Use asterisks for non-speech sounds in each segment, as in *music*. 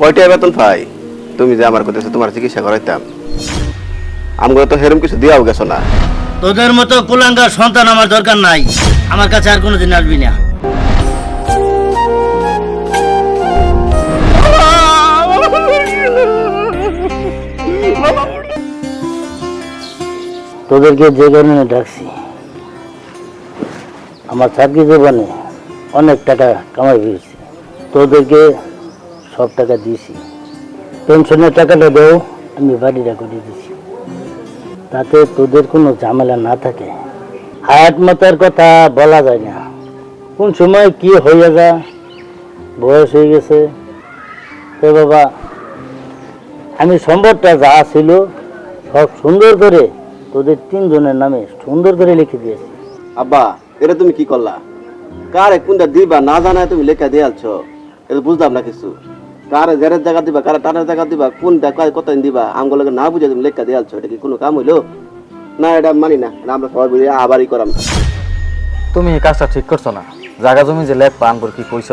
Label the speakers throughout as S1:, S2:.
S1: কয়টা বেতন পাই? তুমি যে আমার কথা তোমার চিকিৎসা করাইতাম। আমগুলো তো হেরম কিছু দিয়াও গেছো না।
S2: তোদের মতো কুলাঙ্গার সন্তান আমার দরকার নাই। আমার কাছে আর কোনোদিন আসবি না। তোদেরকে যে কারণে ডাকছি আমার চাকরি জীবনে অনেক টাকা কামাই পেয়েছি। তোদেরকে সব টাকা দিয়েছি। পেনশনের টাকাটা দেও আমি বাড়িটা করে দিছি তাতে তোদের কোনো ঝামেলা না থাকে। হায়াত মাতার কথা বলা যায় না। কোন সময় কি হয়ে যা বয়স হয়ে গেছে। তো বাবা, আমি সম্ভবটা যা ছিল সব সুন্দর করে তোদের তিনজনের নামে সুন্দর করে লিখে দিয়েছি।
S1: আব্বা, এটা তুমি কি করলা? কারে কোনটা দিবা না জানায় তুমি লেখা দিয়ে আলছো? এটা বুঝলাম না কিছু। কারে জেরের জায়গা দিবা কারে টানের জায়গা দিবা কোন কয় কত দিবা? আমগুলোকে না বুঝে তুমি লেখা দিয়ে আলছো এটা কি কোনো কাম হইল? না এটা মানি না এটা আমরা সবাই বুঝে আবারই করাম।
S3: তুমি এই কাজটা ঠিক করছ না। জায়গা জমি যে লেখ পান করে কি কইছ?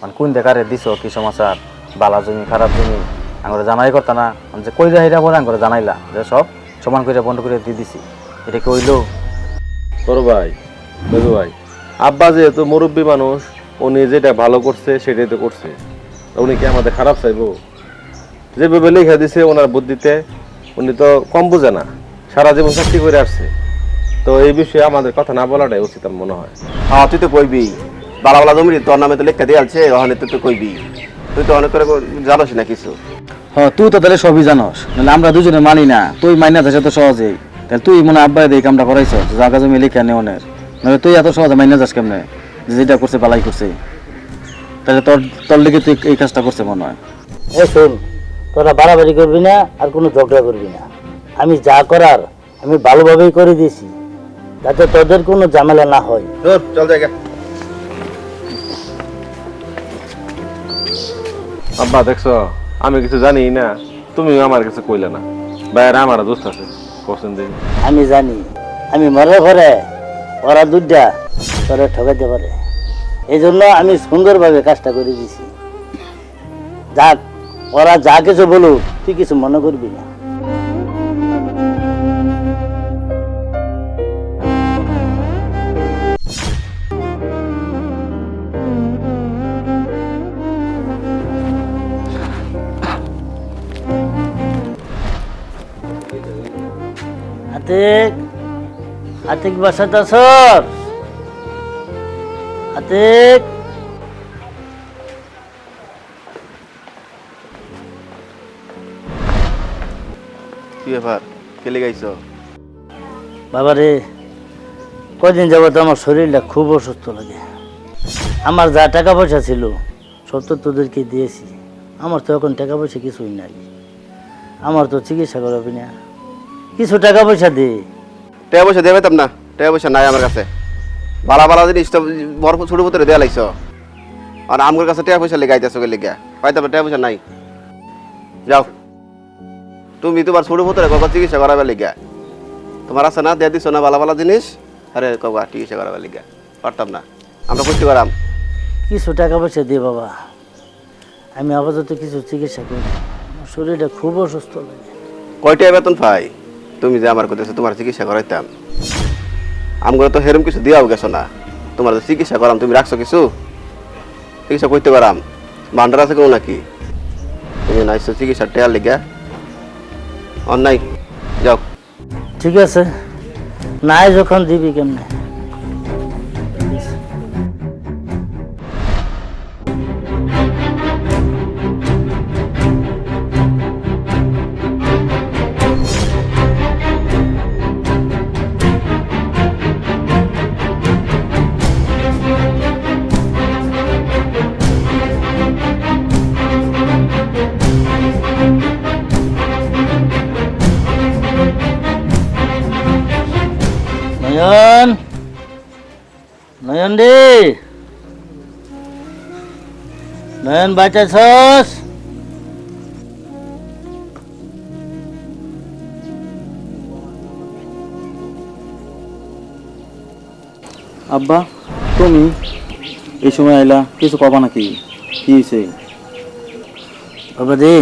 S3: মানে কোন দেখারে দিছ কি সমাচার? বালা জমি খারাপ জমি আঙ্গরে জানাই করতা না। মানে যে কই যায় এটা পরে আঙ্গরে জানাইলা যে সব সমান করে বন্ধ করে দিয়ে দিছি। এটা কি হইল?
S4: বড় ভাই ভাই। আব্বা যেহেতু মুরব্বী মানুষ উনি যেটা ভালো করছে সেটাই তো করছে। উনি কি আমাদের খারাপ চাইব? যেভাবে লেখা দিছে ওনার বুদ্ধিতে উনি তো কম বুঝে না। সারা জীবন চাকরি করে আসছে। তো এই বিষয়ে আমাদের কথা না বলাটাই উচিত আমার মনে হয়।
S1: হ্যাঁ তুই তো কইবি। বালা বালা জমি তোর নামে তো লেখা দিয়ে আলছে ওখানে তুই তো কইবি। তুই তো অনেক করে জানোস না কিছু।
S3: হ্যাঁ তুই তো তাহলে সবই জানোস। নাহলে আমরা দুজনে মানি না। তুই মাইনা যাস এত সহজেই। তাহলে তুই মনে আব্বাই দিয়ে কামটা করাইছ জায়গা জমি লিখে নেওয়ানের নাহলে তুই এত সহজে মাইনা যাস কেমনে? যেটা করছে বালাই করছে। তাহলে তোর তোর লিগে তুই এই কাজটা করছে মনে হয়।
S2: এ শোন তোরা বাড়াবাড়ি করবি না আর কোনো ঝগড়া করবি না। আমি যা করার আমি ভালোভাবেই করে দিয়েছি যাতে তোদের কোনো ঝামেলা না হয়।
S1: ধর চল জায়গা
S4: আব্বা দেখছ? আমি কিছু জানি না তুমি আমার কাছে কইলে না। বাইরে আমার দোস্ত আছে পছন্দ
S2: আমি জানি আমি মরে ঘরে ওরা দুধটা তোরা ঠকাইতে পারে। এই জন্য আমি সুন্দরভাবে কাজটা করে দিছি। যাক, ওরা যা কিছু বলুক, তুই কিছু মনে করবি না। আতিক আতিক বাসাতে আসর আতিক
S1: কি ব্যাপার? কেলে গাইছো?
S2: বাবা রে কদিন যাবত আমার শরীরটা খুব অসুস্থ লাগে। আমার যা টাকা পয়সা ছিল সব তো তোদেরকে দিয়েছি। আমার তো এখন টাকা পয়সা কিছুই নাই। আমার তো চিকিৎসা করাবি না। কিছু টাকা পয়সা দে।
S1: টাকা পয়সা দেবে না। টাকা পয়সা নাই আমার কাছে। বালা বালা জিনিস তো বড় ছোট ভিতরে দেয়া লাগছো। আর আমার কাছে টাকা পয়সা লেগাইতেছো গে লেগা হয়তো টাকা পয়সা নাই। যাও। তুমি তোমার ছোট ভিতরে কখন চিকিৎসা করাবে লেগা তোমার আছে না দিয়ে দিছো না বালা বালা জিনিস? আরে কবা চিকিৎসা করাবে লেগা পারতাম না। আমরা করতে পারাম
S2: কিছু টাকা পয়সা দে বাবা। আমি আপাতত কিছু চিকিৎসা করি শরীরটা খুব অসুস্থ লাগে।
S1: কয়টা বেতন পাই? তুমি যে আমার কথা তোমার চিকিৎসা করাইতাম। আমগুলো তো হেরম কিছু দিয়াও গেছো না। তোমার চিকিৎসা করাম, তুমি রাখছো কিছু? চিকিৎসা করতে পারাম। ভান্ডার আছে কেউ নাকি? তুমি নাইছো চিকিৎসা টেয়ার লিগা। অন্যায়, যাও।
S2: ঠিক আছে। নাই যখন দিবি কেমনে? নয়ন। নয়ন রে। নয়ন বাঁচাছস।
S3: আব্বা তুমি এই সময় আইলা কিছু কবা নাকি? কি হয়েছে
S2: বাবা রে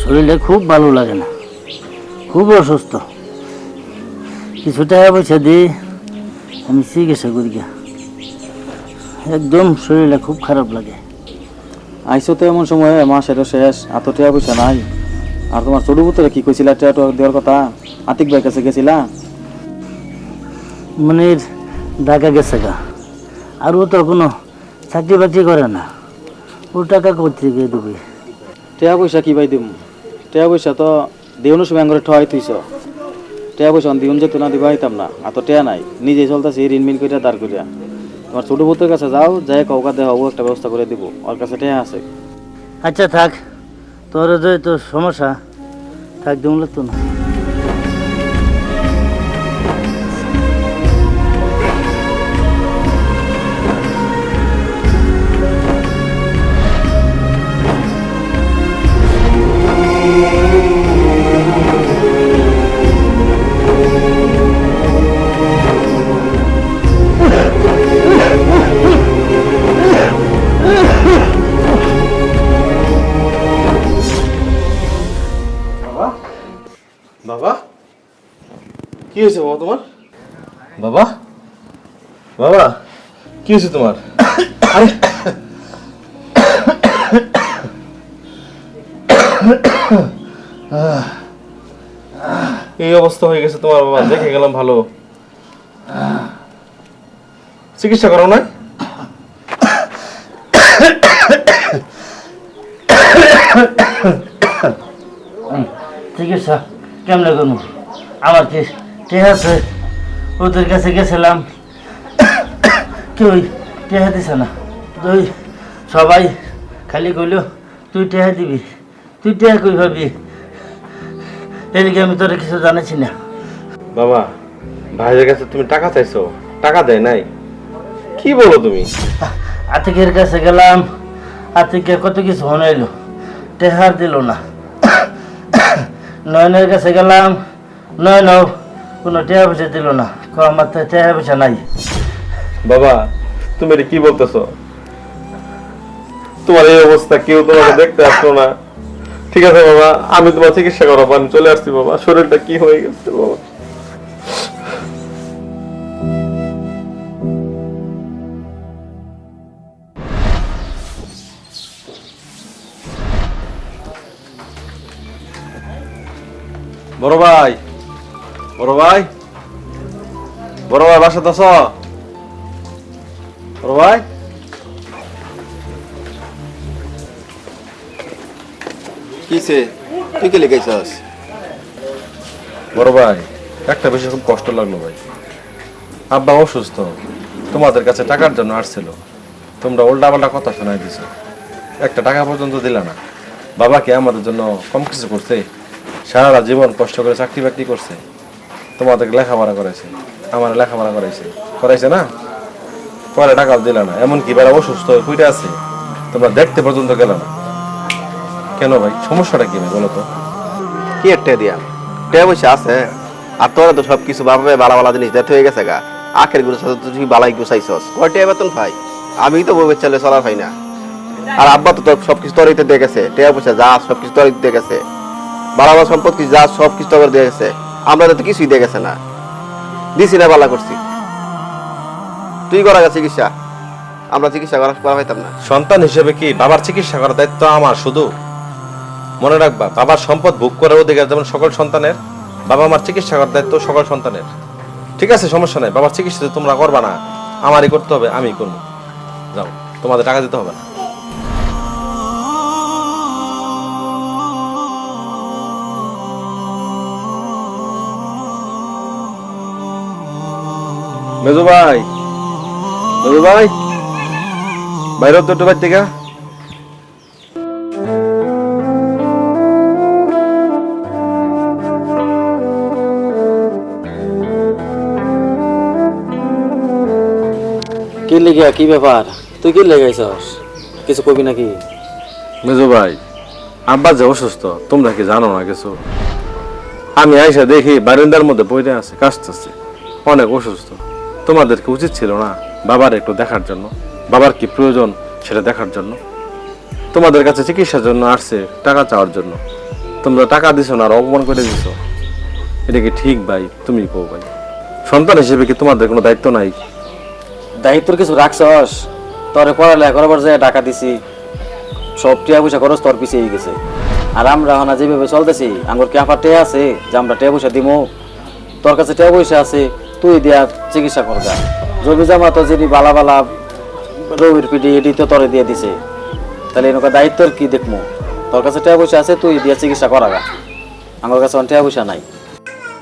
S2: শরীরটা খুব ভালো লাগে না। খুব অসুস্থ। কিছু টাকা পয়সা দিয়ে আমি চিকিৎসা করি। একদম শরীরটা খুব খারাপ লাগে।
S3: আইসো তো এমন সময় মাসেরও শেষ এত টাকা পয়সা নাই। আর তোমার ছোট পুত্রে কি কইছিলা টাকা দেওয়ার কথা? আতিক ভাই কাছে গেছিলা?
S2: মানে ঢাকা গেছে গা। আর ও তো কোনো চাকরি বাকরি করে না। ও টাকা করতে গিয়ে দেবে?
S3: টাকা পয়সা কি ভাই দিম? টাকা পয়সা তো দেউনের সময় আঙ্গুরে ঠয় তুইছ টাকা পয়সা দিউন যেত না দিবা হইতাম না। আর তো টেয়া নাই। নিজে চলতেছে ঋণ মিল করিয়া দাঁড় করিয়া তোমার ছোট পুত্রের কাছে যাও যাই কৌকা দেওয়া ও একটা ব্যবস্থা করে দিব। ওর কাছে টেয়া আছে।
S2: আচ্ছা থাক। তোর যে তো সমস্যা, থাক, দেউন লাগতো না।
S4: কি হয়েছে তোমার? এই অবস্থা হয়ে গেছে তোমার বাবা, দেখে গেলাম ভালো। চিকিৎসা করো না
S2: চিকিৎসা কেমনে করব? আমার কি ঠিক আছে, ওদের কাছে গেছিলাম। কেউ টেহা দিছে না। তুই সবাই খালি কইল তুই টেহা দিবি তুই টেহা কই ভাবি এদিকে আমি তোর কিছু জানাচ্ছি না।
S4: বাবা ভাইয়ের কাছে তুমি টাকা চাইছো টাকা দেয় নাই। কি বলো তুমি?
S2: আতিকের কাছে গেলাম আতিকে কত কিছু হনাইলো টেহার দিল না। নয়নের কাছে গেলাম নয় নয়নও কোনো টেহা পয়সা দিল না আমার তো টেহা পয়সা নাই।
S4: বাবা তুমি এটা কি বলতেছো? তোমার এই অবস্থা কেউ তোমাকে দেখতে আসলো না। ঠিক আছে বাবা আমি তোমার চিকিৎসা করাবো আমি চলে আসছি বাবা। শরীরটা কি হয়ে গেছে বাবা? বড় ভাই বড় ভাই বড় ভাই বাসাতে আছো? বড় ভাই
S1: কিসে? তুই কে লেগেছস
S4: বড় ভাই একটা বিষয় খুব কষ্ট লাগল ভাই। আব্বা অসুস্থ তোমাদের কাছে টাকার জন্য আসছিল। তোমরা উল্টা পাল্টা কথা শোনাই দিছো। একটা টাকা পর্যন্ত দিলা না। বাবা কি আমাদের জন্য কম কিছু করছে? সারাটা জীবন কষ্ট করে চাকরি বাকরি করছে। তোমাদেরকে লেখাপড়া করাইছে। আমার লেখাপড়া করাইছে। করাইছে না? পরে টাকা দিলা না। এমনকি বেড়া অসুস্থ ফুটে আছে। তোমরা দেখতে পর্যন্ত গেল না। কেন ভাই? সমস্যাটা কি ভাই, বলো তো?
S1: কি একটা দিয়া? আছে। আর তোরা তো সব কিছু বাবা বালা বালা জিনিস দেখতে হয়ে গেছে গা। আখেরগুলো সাথে তুই বালাই গুছাইছস। কয়টা বেতন পাই আমি তো বউয়ের চালে পাই না। আর আব্বা তো তোর সব কিছু তরিতে দিয়ে গেছে। টেয়া পয়সা যা সব কিছু তরিতে দিয়ে গেছে। বালা সম্পত্তি যা সব কিছু তোর দিয়ে গেছে। আমরা তো কিছুই দিয়ে গেছে না। দিছি না বালা করছি। তুই করা গেছে চিকিৎসা। আমরা চিকিৎসা করা করা হইতাম না।
S4: সন্তান হিসেবে কি বাবার চিকিৎসা করার দায়িত্ব আমার শুধু? মনে রাখবা বাবার সম্পদ ভোগ করার অধিকার যেমন সকল সন্তানের বাবা মার চিকিৎসা করার দায়িত্ব সকল সন্তানের। ঠিক আছে সমস্যা নাই বাবার চিকিৎসা তোমরা করবা না। আমারই করতে হবে আমি করব। যাও তোমাদের টাকা দিতে হবে না। মেজু ভাই মেজু ভাই বাইরে তো একটু বাইর
S3: কি লেগে কি ব্যাপার? তুই কি লেগাইছস কিছু কবি নাকি?
S4: মেজু ভাই আব্বা যে অসুস্থ তোমরা কি জানো না কিছু? আমি আইসা দেখি বারিন্দার মধ্যে বইতে আছে কাশতেছে। অনেক অসুস্থ। তোমাদেরকে উচিত ছিল না? বাবার একটু দেখার জন্য। বাবার কি প্রয়োজন সেটা দেখার জন্য। তোমাদের কাছে চিকিৎসার জন্য আসছে, টাকা চাওয়ার জন্য। তোমরা টাকা দিছো না আর অপমান করে দিছো। এটা কি ঠিক ভাই? তুমি কো ভাই। সন্তান হিসেবে কি তোমাদের কোনো দায়িত্ব নাই?
S3: দায়িত্বর কিছু রাখছস? তোরে পড়ালেখা করবার যায় টাকা দিছি। সব টিয়া পয়সা খরচ তোর পিছিয়ে গেছে। আর আমরা এখন যেভাবে চলতেছি, আঙ্গুর কি আপার টেয়া আছে যে আমরা টিয়া পয়সা দিমু? তোর কাছে টিয়া পয়সা আছে, তুই দিয়া চিকিৎসা করগা। জমি জমা তো যিনি বালা বালা রবির পিঠি এটি তো তোরে দিয়ে দিছে, তাহলে এনকা দায়িত্বর কি দেখমু? তোর কাছে টিয়া পয়সা আছে, তুই দিয়া চিকিৎসা করাগা আমার কাছে টিয়া পয়সা নাই।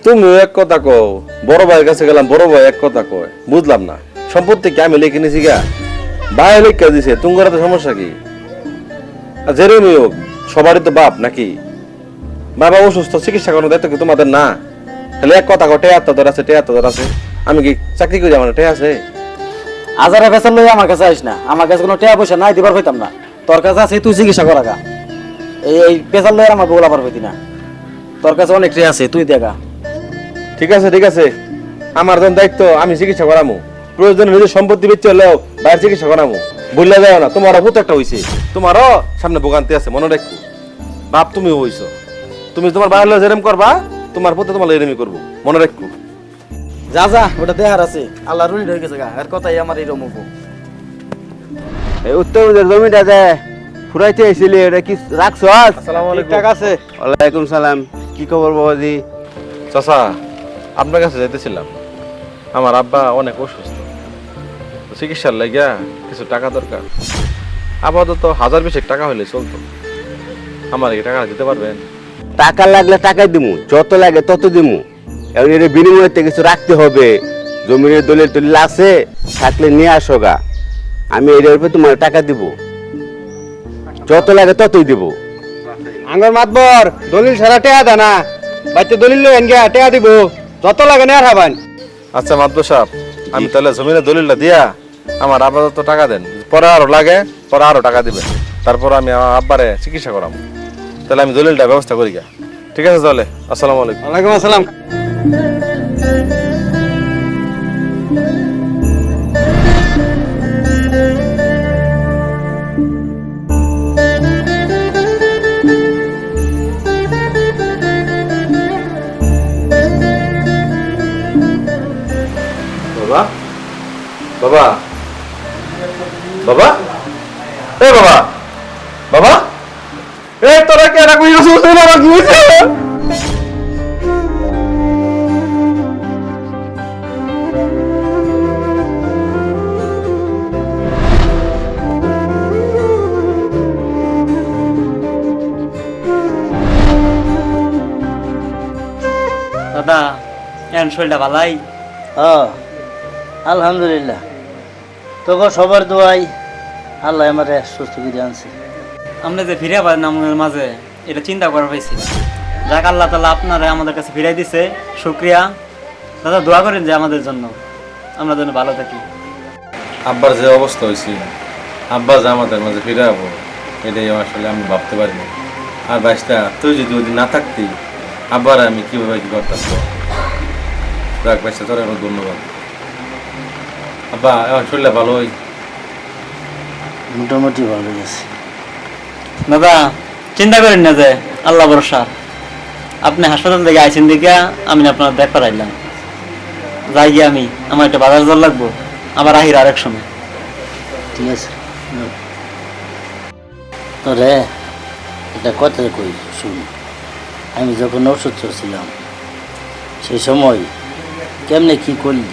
S4: তুমি এক কথা কও, বড় ভাইয়ের কাছে গেলাম, বড় ভাই এক কথা কয়, বুঝলাম না। সম্পত্তি কি আমি লিখে নিছি গা? ভাই লিখে দিছে তোমার তো সমস্যা কি? আর যেরকমই হোক, সবারই তো বাপ নাকি? বাবা অসুস্থ, চিকিৎসা করানোর দায়িত্ব কি তোমাদের না? তাহলে এক কথা কও, টেয়া তোদের আছে, টেয়া তোদের আছে। আমি কি চাকরি করি? আমার টেয়া আছে।
S3: হাজারে ফেসাল লই আমার কাছে আইস না। আমার কাছে কোনো টাকা পয়সা নাই দিবার হইতাম না। তোর কাছে আছে তুই চিকিৎসা করাগা এই এই পেশাল লই আমার বগলা পার হইতি না। তোর কাছে অনেক টাকা আছে তুই দেখা
S4: ঠিক আছে ঠিক আছে। আমার যখন দায়িত্ব আমি চিকিৎসা করামু। প্রয়োজনে নিজের সম্পত্তি বেচে হলেও বাইরে চিকিৎসা করামু। বললে যাও না তোমারও ভূত একটা হইছে। তোমারও সামনে ভোগান্তি আছে মনে রাখো। বাপ তুমি হইছো। তুমি তোমার বাইরে যেরম করবা তোমার পুতে তোমার এরমই করব। মনে রাখো।
S3: যা যা ওটা দেহার আছে। আল্লাহ রুনি হয়ে গেছে গা এর কথাই আমার এই রমুক।
S1: এই উত্তর জমিটা যে ফুরাইতে এসেছিলি এটা কি রাখছো আজ?
S4: আসসালামু আলাইকুম।
S1: ঠিকঠাক আছে? ওয়ালাইকুম সালাম। কি খবর বাবাজি?
S4: চাচা আপনার কাছে যাইতেছিলাম। আমার আব্বা অনেক অসুস্থ। চিকিৎসার লাগিয়া কিছু টাকা দরকার। আপাতত হাজার বিশেক টাকা হলে চলতো। আমার এই টাকা দিতে পারবেন?
S1: টাকা লাগলে টাকাই দিমু যত লাগে তত দিমু। এখন এর বিনিময়ে কিছু রাখতে হবে। জমির দলিল টলিল আছে থাকলে নিয়ে আসো গা। আমি এর উপরে তোমার টাকা দিব। যত লাগে ততই দিব।
S5: আঙ্গর মাতবর দলিল সারা টেয়া দা না। বাইতে দলিল এনগে টেয়া দিব। যত লাগে নেয়ার হাবান
S4: আচ্ছা মাদ্দ সাহেব আমি তাহলে জমিনের দলিলটা দিয়া আমার আপাতত টাকা দেন। পরে আরও লাগে পরে আরও টাকা দিবেন তারপর আমি আমার আব্বারে চিকিৎসা করাম তাহলে আমি দলিলটা ব্যবস্থা করি গা ঠিক আছে তাহলে? আসসালামু আলাইকুম।
S5: ওয়ালাইকুম আসসালাম।
S4: 啦
S6: 啦啦啦。ভালাই
S2: আলহামদুলিল্লাহ। তোকে সবার দোয়াই আল্লাহ আমার সুস্থ করে আনছে।
S6: আপনি যে ফিরে পারেন আমাদের মাঝে এটা চিন্তা করা হয়েছিল যাক আল্লাহ তালা আপনারা আমাদের কাছে ফিরাই দিছে। শুক্রিয়া। দাদা দোয়া করেন যে আমাদের জন্য। আমরা যেন ভালো থাকি।
S4: আব্বার যে অবস্থা হয়েছিল আব্বা যে আমাদের মাঝে ফিরে যাব এটাই আসলে আমি ভাবতে পারিনি। আর বাইশটা তুই যদি ওদিন না থাকতি আব্বার আমি কীভাবে কি করতাম? যাক বাইশটা তোর অনেক ধন্যবাদ। আব্বা এখন শরীরটা ভালো হই।
S2: মোটামুটি ভালো গেছে
S6: দাদা চিন্তা করেন না যে আল্লাহ ভরসা। আপনি হাসপাতাল থেকে আইছেন দিকে আমি আপনার দেখ করাইলাম যাই গিয়ে আমি আমার একটা বাজার জল লাগবো। আবার আহির আরেক সময়।
S2: ঠিক আছে। তোরে একটা কথা কই শুন। আমি যখন অসুস্থ ছিলাম সেই সময় কেমনে কি করলি?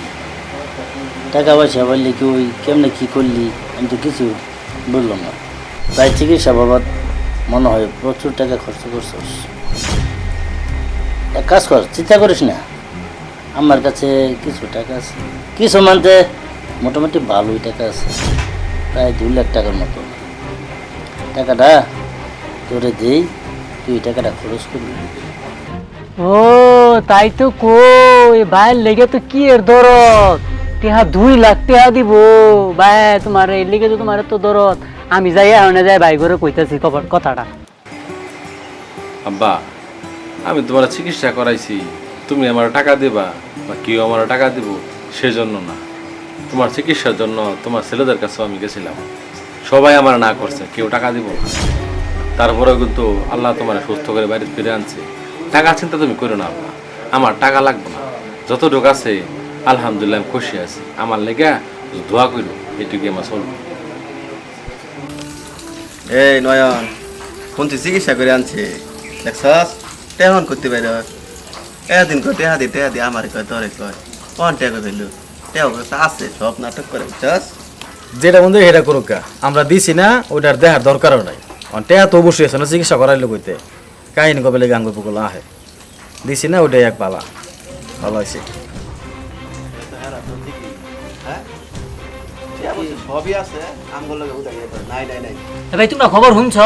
S2: টাকা পয়সা বললি কি ওই কেমনে কি করলি? আমি তো কিছু বললাম না। তাই চিকিৎসা বাবদ মনে হয় প্রচুর টাকা খরচ করছস। এক কাজ কর, চিন্তা করিস না। আমার কাছে কিছু টাকা আছে। কিছু মানতে মোটামুটি ভালোই টাকা আছে। প্রায় দুই লাখ টাকার মতো। টাকাটা তোরে দেই, তুই টাকাটা খরচ করবি।
S7: ও, তাই তো কই। ভাই, লেগে তো কি এর দরদ? টেহা দুই লাখ টেহা দিব। ভাই, তোমার এই লেগে তো তোমার তো দরদ। আমি যাই এখন যাই ভাই করে কইতাছি খবর, কথাটা।
S4: আব্বা, আমি তোমার চিকিৎসা করাইছি। তুমি আমার টাকা দেবা বা কেউ আমার টাকা দিব, সেজন্য না। তোমার চিকিৎসার জন্য তোমার ছেলেদের কাছেও আমি গেছিলাম। সবাই আমার না করছে, কেউ টাকা দিব না। তারপরেও কিন্তু আল্লাহ তোমার সুস্থ করে বাড়ি ফিরে আনছে। টাকা চিন্তা তুমি করো না আব্বা। আমার টাকা লাগবে না। যতটুকু আছে আলহামদুলিল্লাহ আমি খুশি আছি। আমার লেগে দোয়া করো এটুকু আমার চলবে
S1: এই নয়ন শুনছি চিকিৎসা করে আনছে। দেখছস? তেমন করতে পার এদিন কয় টেহা দি টেহা দি আমার কয় তোরে কয়। কোন টেহা ফেলু টেহা আছে সব নাটক করে বুঝছস?
S8: যেটা বন্ধু সেটা করুক আমরা দিছি না ওইটার দেহার দরকারও নাই। অন টেয়া তো অবশ্যই আছে না চিকিৎসা করাইলে কইতে। কাহিনী কবে লেগে আঙ্গুর পুকুলা আহে। দিছি না ওইটাই এক পালা। ভালো হয়েছে
S1: সবই আছে আমগুলো লগে উদাই নাই নাই নাই
S7: ভাই তোমরা খবর শুনছ?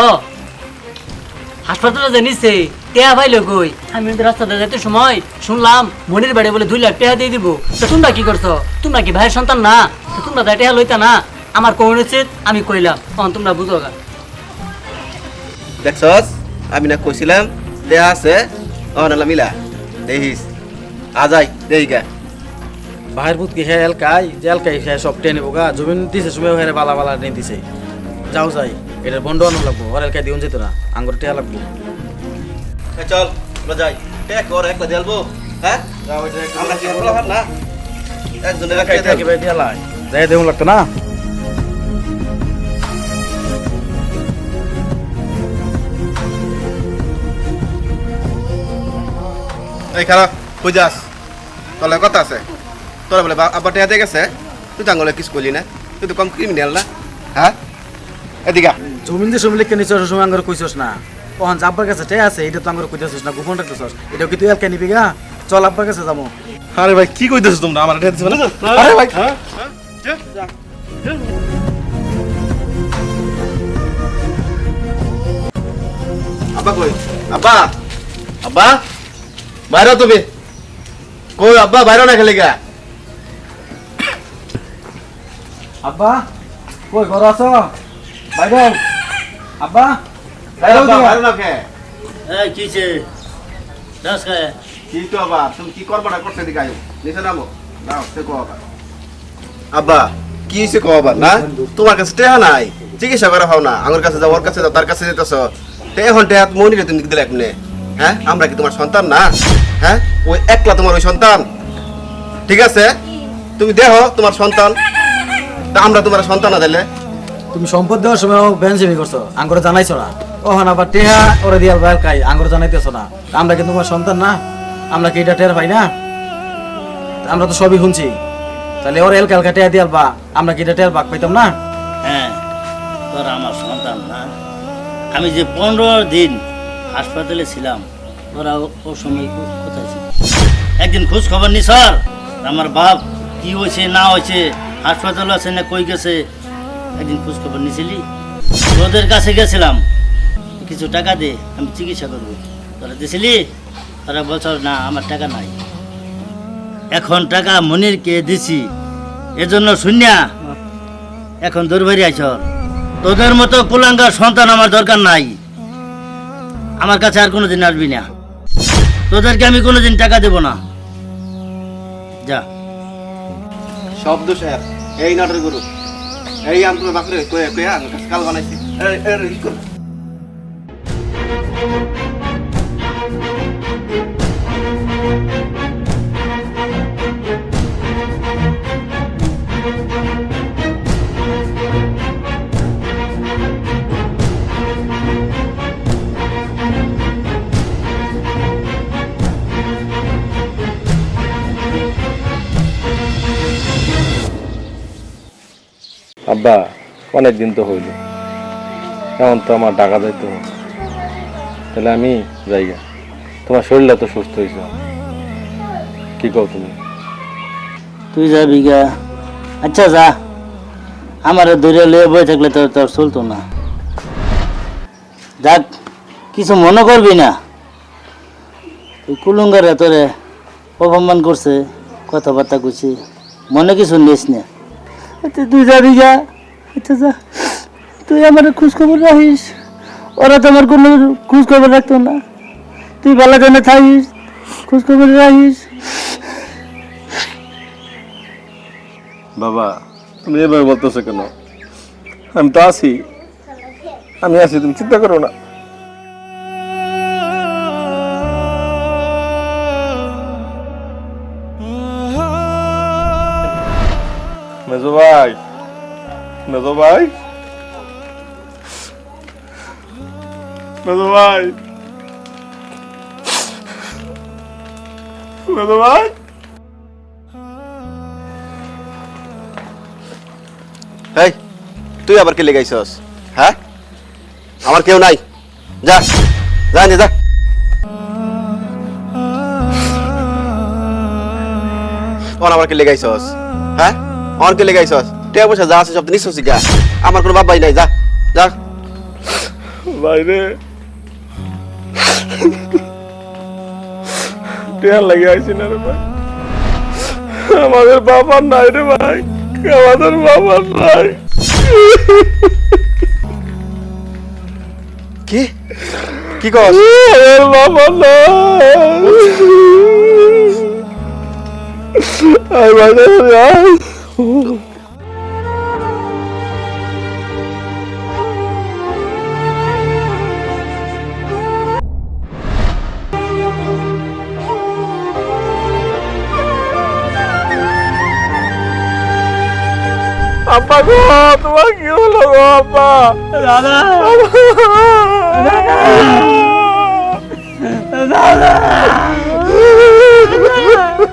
S7: হাসপাতালে যে নিছে টেয়া পাইলো কই আমি রাস্তাতে যেতে সময় শুনলাম মনির বাড়ি বলে দুই লাখ টাকা দিয়ে দিব। তো তোমরা কি করছ তোমরা কি ভাইয়ের সন্তান না? তো তোমরা তাই টাকা লইতা না? আমার কোন উচিত আমি কইলাম। তখন তোমরা বুঝো গা।
S1: দেখছস? আমি না কইছিলাম দেহা আছে অনালা মিলা দেখিস আজাই দেহিকা
S8: বাহির বুত কি হ্যাঁ এলকাই যে এলকাই হ্যাঁ সব টেনে বোগা জমিন দিছে সময় হ্যাঁ বালা বালা নিয়ে দিছে। যাও যাই এটার বন্ধ আনো লাগবো ওর এলকাই দিউন যেত না আঙ্গুর টেয়া লাগবো।
S1: চল আমরা যাই। টেক কর একলা দেলবো হ্যাঁ? আমরা কি বলা না? একজনের একটা
S8: থেকে ভাই টেয়া লাই যাই দেউন লাগতো না?
S1: এই খারাপ যাস তোর কথা আছে। তোর বলে আব্বা টেহাতে গেছে। তুই তাঙ্গলে কিস করলি না। তুই তো কম ক্রিমিনাল না। হ্যাঁ? এদিকে।
S8: জমিন দিয়ে জমি লিখে নিচ্ছ সময় আঙ্গুর কইছস না। ওখান আব্বার কাছে টেয়া আছে এটা তো আঙ্গুর কইতেছিস না গোপন রাখতেছস। এটা কি তুই এলকাই নিবি গা চল আব্বার কাছে যাব।
S4: আরে ভাই কি কইতেছো তোমরা? আমার এটা দিছো না আরে ভাই।
S1: আব্বা কই? আব্বা? আব্বা? বাইরে তুমি। কই আব্বা বাইরে না খেলে গা
S8: আব্বা কই ঘর আছো? বাইরে আব্বা বাইরে
S1: বাইরে না কে
S2: এই কিছে দাস খায়
S1: কি তো আব্বা তুমি কি করবা না করছে দিকে আয়ো? নিচে নামো। নাও সে কো আব্বা। আব্বা কি সে কো আব্বা না? তোমার কাছে টেহা নাই। চিকিৎসা করা পাও না। আমার কাছে যাও ওর কাছে যাও তার কাছে যেতেছ। তে এখন টেহা মনি রে তুমি দিলে এখনে হ্যাঁ? আমরা কি তোমার সন্তান না? হ্যাঁ? ওই একলা তোমার ওই সন্তান। ঠিক আছে? তুমি দেহ তোমার সন্তান। তা আমরা তোমার সন্তান না দিলে
S8: তুমি সম্পদ দেওয়ার সময় বেঞ্চেমি করছ আঙ্গুরে জানাইছো না। ওখান আবার টেহা ওরে দিয়াল বাইল খাই আঙ্গুর জানাইতেছো না। আমরা কি তোমার সন্তান না? আমরা কি এটা টের পাই না? আমরা তো সবই শুনছি। তাহলে ওর এল কালকা টেহা দিয়াল বা আমরা কি এটা টের বাক পাইতাম না?
S2: হ্যাঁ তোর আমার সন্তান না। আমি যে পনেরো দিন হাসপাতালে ছিলাম। ওরা ও- সময় কোথায় ছিল? একদিন খোঁজ খবর নি, স্যার? আমার বাপ কি হয়েছে, না হয়েছে, হাসপাতালে আছে না কই গেছে? একদিন খোঁজ খবর নিছিলি? তোদের কাছে গেছিলাম। কিছু টাকা দে, আমি চিকিৎসা করব। তোরা দিছিলি? তারা বলছ না, আমার টাকা নাই। এখন টাকা মনিরকে দিছি। এজন্য শুনিয়া, এখন দরবারি আইছ। তোদের মতো কুলাঙ্গার সন্তান আমার দরকার নাই। আমার কাছে আর কোনোদিন আসবি না তোদেরকে আমি কোনোদিন টাকা দেব না যা
S1: শব্দ স্যার এই নাটের গুরু এই আমি তোমার বাপরে কয়ে কয়ে আমার কাছে কাল বানাইছি
S4: আব্বা, অনেক দিন তো হইল। এখন তো আমার টাকা যাইতে তাহলে আমি যাইগা তোমার শরীরটা তো সুস্থ হয়েছে কি কও তুমি?
S2: তুই যাবি গা। আচ্ছা যা। আমার দূরে লয়ে বয়ে থাকলে তো তোর চলতো না। যাক, কিছু মনে করবি না। তুই কুলুঙ্গারে তোরে অপমান করছে, কথাবার্তা করছি মনে কিছু নিস না। আচ্ছা তুই যাবি গা আচ্ছা যা। তুই আমার খোঁজ খবর রাখিস। ওরা তো আমার কোনো খোঁজ খবর রাখতো না। তুই ভালো জানে থাকিস খোঁজ খবর রাখিস।
S4: বাবা, তুমি এভাবে বলতেছো কেন? আমি তো আছি। আমি আছি, তুমি চিন্তা করো না। ভাই। মেজো ভাই। মেজো ভাই। মেজো ভাই।
S1: এই, তুই আবার কে লেগাইছস হ্যাঁ? আমার কেউ নাই। যা যা নে, যা। আমার কে লেগাইছস হ্যাঁ? আমার কে লেগাইছস টিয়া পয়সা যা আছে সব নিশ্চয় গা আমার কোনো বাবাই নাই যা যা।
S4: বাইরে টেয়ার লাগে আইছি না রে ভাই। আমাদের বাবার নাই রে ভাই। আমাদের বাবার নাই।
S1: কি? কি কস?
S4: বাবা নাই। আই আই আব্বা গো তোমার কি হলো গো আব্বা? দাদা! *laughs*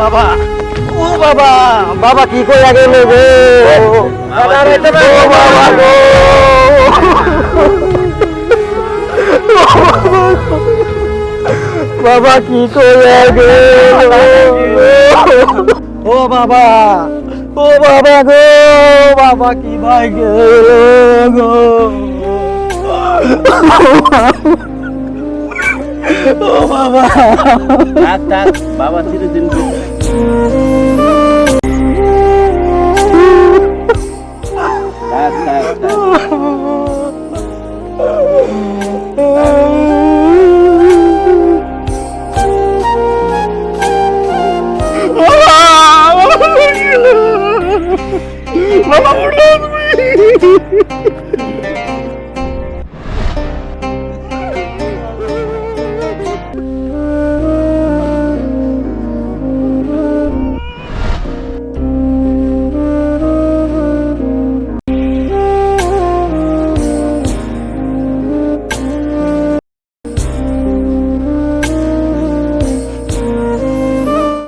S3: বাবা। ও বাবা বাবা কি কই আগে নেবে বাবা গো। বাবা কি কই আগে ও বাবা ও বাবা গো, বাবা কি ভাই গো? ও বাবা।
S9: থাক থাক বাবা চিরদিন